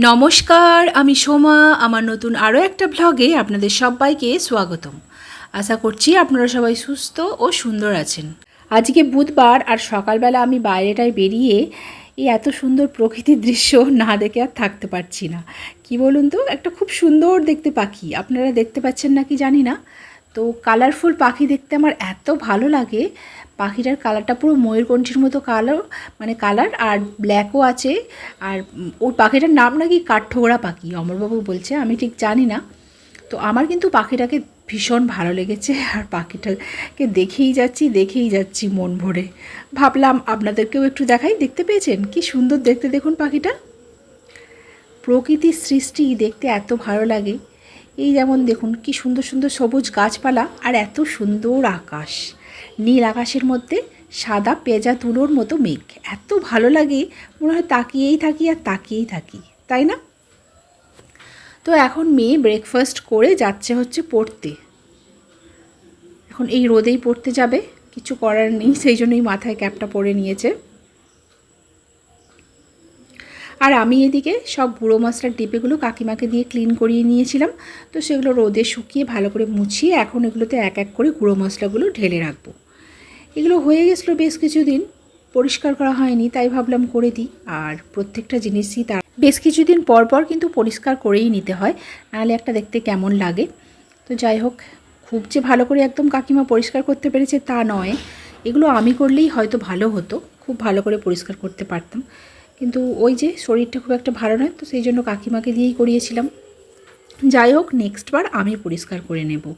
নমস্কার, আমি সোমা। আমার নতুন আরও একটা ভ্লগে আপনাদের সবাইকে স্বাগতম। আশা করছি আপনারা সবাই সুস্থ ও সুন্দর আছেন। আজকে বুধবার আর সকালবেলা আমি বাইরেটায় বেরিয়ে এই এত সুন্দর প্রকৃতির দৃশ্য না দেখে আর থাকতে পারছি না। কি বলুন তো? একটা খুব সুন্দর দেখতে পাখি। আপনারা দেখতে পাচ্ছেন নাকি জানি না। তো কালারফুল পাখি দেখতে আমার এত ভালো লাগে। পাখিটার কালারটা পুরো ময়ূরকণ্ঠীর মতো কালার মানে কালার আর ব্ল্যাকও আছে। আর ওই পাখিটার নাম নাকি কাঠঠোকরা পাখি, অমরবাবু বলছে, আমি ঠিক জানি না। তো আমার কিন্তু পাখিটাকে ভীষণ ভালো লেগেছে, আর পাখিটাকে দেখেই যাচ্ছি দেখেই যাচ্ছি মন ভরে। ভাবলাম আপনাদেরকেও একটু দেখাই, দেখতে পেয়েছেন? কি সুন্দর দেখতে দেখুন পাখিটা। প্রকৃতির সৃষ্টি দেখতে এত ভালো লাগে। এই যেমন দেখুন, কি সুন্দর সুন্দর সবুজ গাছপালা আর এত সুন্দর আকাশ। নীল আকাশের মধ্যে সাদা পেঁজা তুলোর মতো মেঘ। এত ভালো লাগে, মনে হয় তাকিয়েই থাকি আর তাকিয়েই থাকি, তাই না? তো এখন মেয়ে ব্রেকফাস্ট করে যাচ্ছে হচ্ছে পড়তে। এখন এই রোদেই পড়তে যাবে, কিছু করার নেই, সেই জন্যই মাথায় ক্যাপটা পরে নিয়েছে। আর আমি এদিকে সব গুঁড়ো মশলার ডিপেগুলো কাকিমাকে দিয়ে ক্লিন করিয়ে নিয়েছিলাম। তো সেগুলো রোদে শুকিয়ে ভালো করে মুছিয়ে এখন এগুলোতে এক এক করে গুঁড়ো মশলাগুলো ঢেলে রাখব। এগুলো হয়ে গেছিল বেশ কিছুদিন, পরিষ্কার করা হয়নি, তাই ভাবলাম করে দিই। আর প্রত্যেকটা জিনিসই তার বেশ কিছুদিন পর পর কিন্তু পরিষ্কার করেই নিতে হয়, নাহলে একটা দেখতে কেমন লাগে। তো যাই হোক, খুব যে ভালো করে একদম কাকিমা পরিষ্কার করতে পেরেছে তা নয়। এগুলো আমি করলেই হয়তো ভালো হতো, খুব ভালো করে পরিষ্কার করতে পারতাম। কিন্তু ওই যে শরীরটা খুব একটা ভালো নয়, তো সেই জন্য কাকিমাকে দিয়েই করিয়েছিলাম। যাই হোক নেক্সট বার আমি পরিষ্কার করে নেব।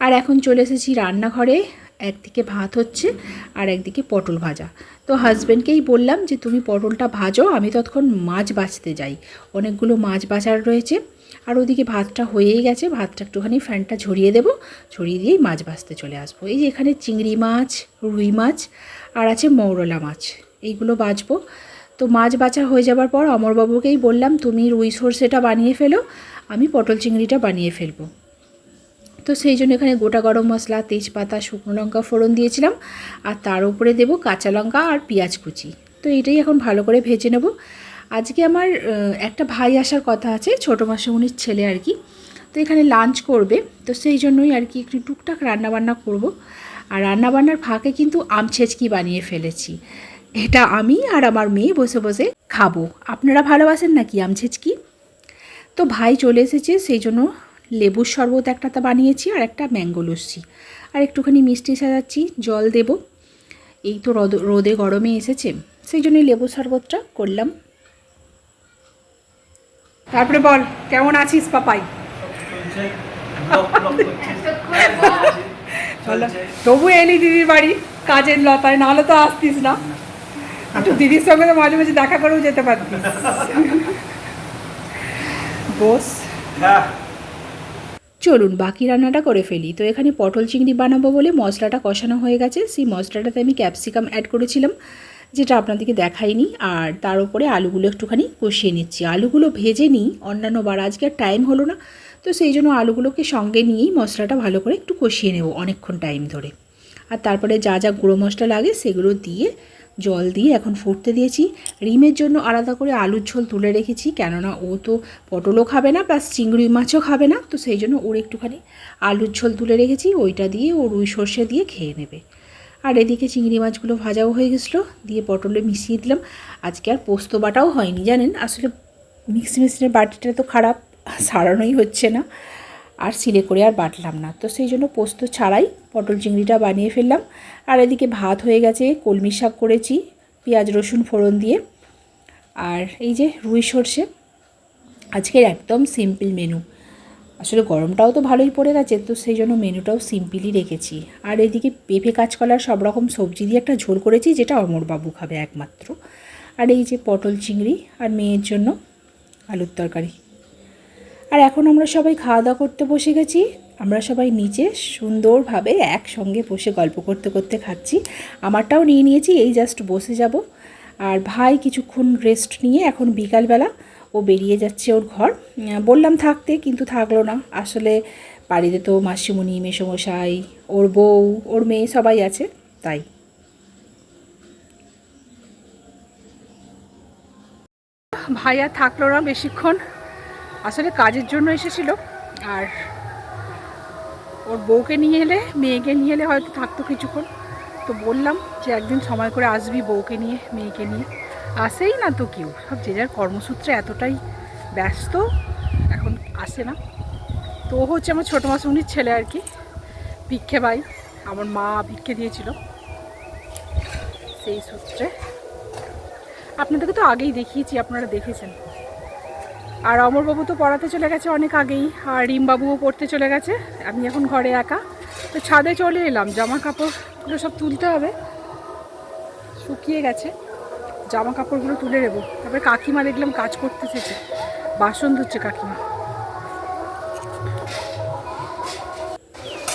আর এখন চলে এসেছি রান্নাঘরে। একদিকে ভাত হচ্ছে আর একদিকে পটল ভাজা। তো হাজব্যান্ডকেই বললাম যে, তুমি পটলটা ভাজো, আমি ততক্ষণ মাছ বাছতে যাই। অনেকগুলো মাছ বাজার রয়েছে। আর ওদিকে ভাতটা হয়েই গেছে। ভাতটা একটুখানি ফ্যানটা ঝরিয়ে দেবো। ঝরিয়ে দিয়েই মাছ বাছতে চলে আসব। এই যে এখানে চিংড়ি মাছ, রুই মাছ আর আছে মৌরলা মাছ। এইগুলো বাছবো তো মাছ বাছা হয়ে যাবার পর অমরবাবুকেই বললাম, তুমি রুই সর্ষেটা বানিয়ে ফেলো, আমি পটল চিংড়িটা বানিয়ে ফেলব। তো সেই জন্য এখানে গোটা গরম মশলা, তেজপাতা, শুকনো লঙ্কা ফোড়ন দিয়েছিলাম, আর তার উপরে দেবো কাঁচা লঙ্কা আর পেঁয়াজ কুচি। তো এটাই এখন ভালো করে ভেজে নেব। আজকে আমার একটা ভাই আসার কথা আছে, ছোটো মাসুমনির ছেলে আর কি। তো এখানে লাঞ্চ করবে, তো সেই জন্যই আর কি একটু টুকটাক রান্নাবান্না করব। আর রান্নাবান্নার ফাঁকে কিন্তু আম ছেচকি বানিয়ে ফেলেছি। এটা আমি আর আমার মেয়ে বসে বসে খাব। আপনারা ভালোবাসেন নাকি আম ছেচকি তো ভাই চলে এসেছে সেই জন্য লেবুর শরবত একটা তা বানিয়েছি আর একটা ম্যাঙ্গো লস্যি। আর একটুখানি মিষ্টি সাজাচ্ছি জল দেব। এই তো রোদ রোদে গরমে এসেছে সেই জন্যই লেবুর শরবতটা করলাম। তারপরে বল কেমন আছিস পাপাই? তবু এলি দিদির বাড়ি কাজের লতায় নাহলে তো আসতিস না। একটু দিদির সঙ্গে তো মাঝে মাঝে দেখা করেও যেতে পারতিস বস। হ্যাঁ চলুন বাকি রান্নাটা করে ফেলি। তো এখানে পটল চিংড়ি বানাবো বলে মশলাটা কষানো হয়ে গেছে। সেই মশলাটাতে আমি ক্যাপসিকাম অ্যাড করেছিলাম যেটা আপনাদেরকে দেখাইনি। আর তার উপরে আলুগুলো একটুখানি কষিয়ে নিচ্ছি। আলুগুলো ভেজে নিই অন্যান্য বার। আজকে আর টাইম হলো না। তো সেই জন্য আলুগুলোকে সঙ্গে নিয়েই মশলাটা ভালো করে একটু কষিয়ে নেব অনেকক্ষণ টাইম ধরে। আর তারপরে যা যা গুঁড়ো মশলা লাগে সেগুলো দিয়ে জল দিয়ে এখন ফুটতে দিয়েছি। রিমের জন্য আলাদা করে আলুর ঝোল তুলে রেখেছি, কেননা ও তো পটলও খাবে না প্লাস চিংড়ি মাছও খাবে না, তো সেই জন্য ওর একটুখানি আলুর ঝোল তুলে রেখেছি, ওইটা দিয়ে ও রুই সর্ষে দিয়ে খেয়ে নেবে। আর এদিকে চিংড়ি মাছগুলো ভাজাও হয়ে গেছিল, দিয়ে পটলে মিশিয়ে দিলাম। আজকে আর পোস্ত বাটাও হয়নি, জানেন? আসলে মিক্সি মেশিনের বাটিটা তো খারাপ, সারানোই হচ্ছে না। আর সিলে করে আর বাটলাম না। তো সেই জন্য পোস্ত ছাড়াই পটল চিংড়িটা বানিয়ে ফেললাম। আর এদিকে ভাত হয়ে গেছে, কলমি শাক করেছি, পেঁয়াজ, রসুন ফোড়ন দিয়ে। আর এই যে রুই সর্ষে, আজকের একদম সিম্পল মেনু। আসলে গরমটাও তো ভালোই পড়ে গেছে, তো সেই জন্য মেনুটাও সিম্পলই রেখেছি। আর এদিকে পেঁপে, কাঁচকলার সব রকম সবজি দিয়ে একটা ঝোল করেছি, যেটা অমরবাবু খাবে একমাত্র। আর এই যে পটল চিংড়ি আর মেয়ের জন্য আলুর তরকারি। আর এখন আমরা সবাই খাওয়া দাওয়া করতে বসে গেছি। আমরা সবাই নিচে সুন্দরভাবে একসঙ্গে বসে গল্প করতে করতে খাচ্ছি। আমারটাও নিয়ে নিয়েছি, এই জাস্ট বসে যাব। আর ভাই কিছুক্ষণ রেস্ট নিয়ে এখন বিকালবেলা ও বেরিয়ে যাচ্ছে ওর ঘর। বললাম থাকতে, কিন্তু থাকল না। আসলে বাড়িতে তো মাসিমণি, মেসমশাই, ওর বউ, ওর মেয়ে সবাই আছে, তাই। ভাই আর থাকল না বেশিক্ষণ। আসলে কাজের জন্য এসেছিল। আর ওর বউকে নিয়ে এলে, মেয়েকে নিয়ে এলে হয়তো থাকতো কিছুক্ষণ। তো বললাম যে একদিন সময় করে আসবি বউকে নিয়ে, মেয়েকে নিয়ে। আসেই না তো কেউ। সব যে যার কর্মসূত্রে এতটাই ব্যস্ত, এখন আসে না। তো ও হচ্ছে আমার ছোটো মাসুনির ছেলে আর কি। ভিক্ষে ভাই আমার মা ভিক্ষে দিয়েছিল। সেই সূত্রে। আপনাদেরকে তো আগেই দেখিয়েছি, আপনারা দেখেছেন। আর অমরবাবু তো পড়াতে চলে গেছে অনেক আগেই, আর রিমবাবুও পড়তে চলে গেছে। আমি এখন ঘরে একা। তো ছাদে চলে এলাম জামা কাপড়গুলো সব তুলতে হবে। শুকিয়ে গেছে জামা কাপড়গুলো তুলে নেব। তারপরে কাকিমা দেখলাম কাজ করতে যে। বাসন ধুচ্ছে কাকিমা।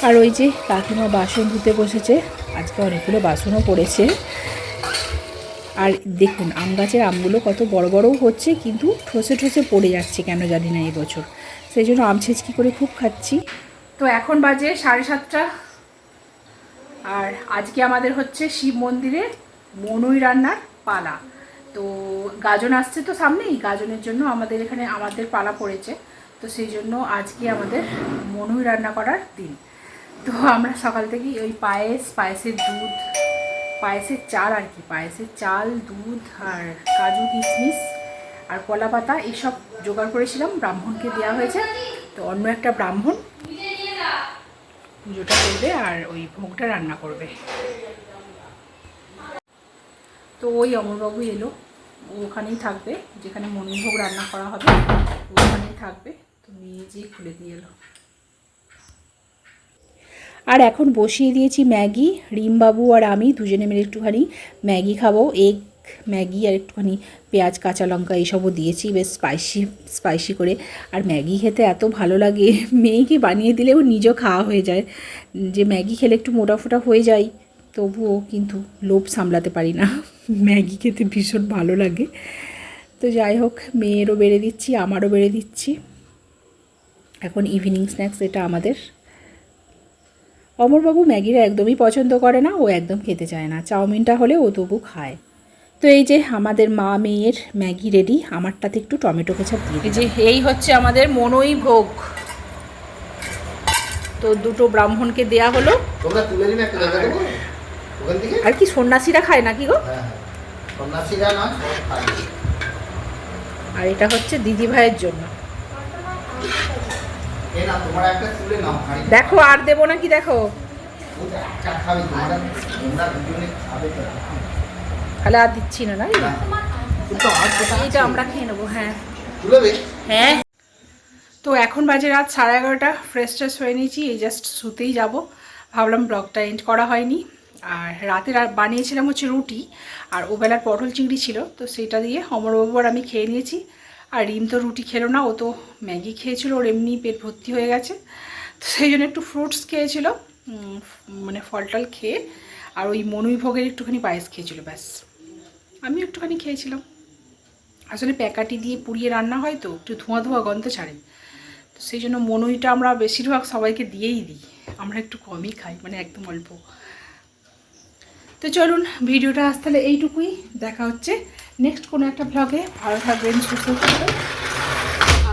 আর ওই যে কাকিমা বাসন ধুতে বসেছে, আজকে অনেকগুলো বাসনও পড়েছে। আর দেখুন, আম গাছের আমগুলো কত বড় বড়ও হচ্ছে, কিন্তু ঠসে ঠসে পড়ে যাচ্ছে কেন জানি না এই বছর। সেই জন্য আম ছেঁচকি করে খুব খাচ্ছি। তো এখন বাজে সাড়ে সাতটা। আর আজকে আমাদের হচ্ছে শিব মন্দিরে মনুই রান্নার পালা। তো গাজন আসছে তো সামনেই, গাজনের জন্য আমাদের এখানে আমাদের পালা পড়েছে। তো সেই জন্য আজকে আমাদের মনুই রান্না করার দিন। তো আমরা সকাল থেকেই ওই পায়েস, পায়েসের দুধ পায়েসের চাল আর কি, পায়েসের চাল, দুধ আর কাজু, কিশমিশ আর কলা পাতা এসব জোগাড় করেছিলাম, ব্রাহ্মণকে দেওয়া হয়েছে। তো অন্য একটা ব্রাহ্মণ পুজোটা করবে আর ওই ভোগটা রান্না করবে। তো ওই অমরবাবু এলো ওখানেই থাকবে, যেখানে মনির ভোগ রান্না করা হবে, ওখানেই থাকবে। তো নিয়ে যেয়ে খুলে দিয়ে এলো। আর এখন বসিয়ে দিয়েছি ম্যাগি, রিমবাবু আর আমি দুজনে মিলে একটুখানি ম্যাগি খাব, এগ, ম্যাগি আর একটুখানি পেঁয়াজ, কাঁচা লঙ্কা এইসবও দিয়েছি, বেশ স্পাইসি স্পাইসি করে। আর ম্যাগি খেতে এত ভালো লাগে, মেয়েকে বানিয়ে দিলেও নিজেও খাওয়া হয়ে যায়। যে ম্যাগি খেলে একটু মোটা ফোটা হয়ে যায়, তবুও কিন্তু লোভ সামলাতে পারি না। ম্যাগি খেতে ভীষণ ভালো লাগে। তো যাই হোক, মেয়েরও বেড়ে দিচ্ছি, আমারও বেড়ে দিচ্ছি। এখন ইভিনিং স্ন্যাক্স এটা আমাদের। অমরবাবু ম্যাগিটা একদমই পছন্দ করে না ও একদম খেতে চায় না। চাউমিনটা হলে ও তবু খায়। তো এই যে আমাদের মা মেয়ের ম্যাগি রেডি আমারটাতে একটু টমেটো কেচাপ দিয়ে যে এই হচ্ছে আমাদের মনই ভোগ। তো দুটো ব্রাহ্মণকে দেয়া হলো। আর কি সন্ন্যাসীরা খায় নাকি গো? হ্যাঁ হ্যাঁ। আর এটা হচ্ছে দিদি ভাইয়ের জন্য। দেখো আর দেবো নাকি দেখো? তাহলে আর দিচ্ছি না কোথায় এইটা আমরা খেয়ে নেব হ্যাঁ। হ্যাঁ। তো এখন বাজে রাত সাড়ে এগারোটা ফ্রেশ ট্রেশ হয়ে নিয়েছি এই জাস্ট শুতেই যাব। ভাবলাম ব্লগটা এন্ড করা হয়নি। আর রাতে বানিয়েছিলাম হচ্ছে রুটি আর ওবেলার পটল চিংড়ি ছিল তো সেটা দিয়ে অমরবাবু আর আমি খেয়ে নিয়েছি। আর রিম তো রুটি খেলো না, ও তো ম্যাগি খেয়েছিল, ওর এমনি পেট ভর্তি হয়ে গেছে। তো সেই জন্য একটু ফ্রুটস খেয়েছিল মানে ফল টল খেয়ে, আর ওই মনুই ভোগের একটুখানি পায়েস খেয়েছিল, ব্যাস। আমি একটুখানি খেয়েছিলাম। আসলে প্যাকাটি দিয়ে পুড়িয়ে রান্না হয় তো, একটু ধোঁয়া ধোঁয়া গন্ধ ছাড়ে। তো সেই জন্য মনুইটা আমরা বেশিরভাগ সবাইকে দিয়েই দিই, আমরা একটু কমই খাই মানে একদম অল্প। তো চলুন ভিডিওটা আজ তাহলে এইটুকুই। দেখা হচ্ছে নেক্সট কোনো একটা ব্লগে ভালো থাকবেন, সুস্থ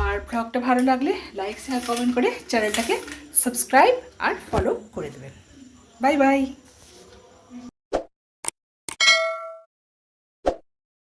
আর ব্লগটা ভালো লাগলে লাইক শেয়ার কমেন্ট করে চ্যানেলটাকে সাবস্ক্রাইব আর ফলো করে দেবেন। Bye bye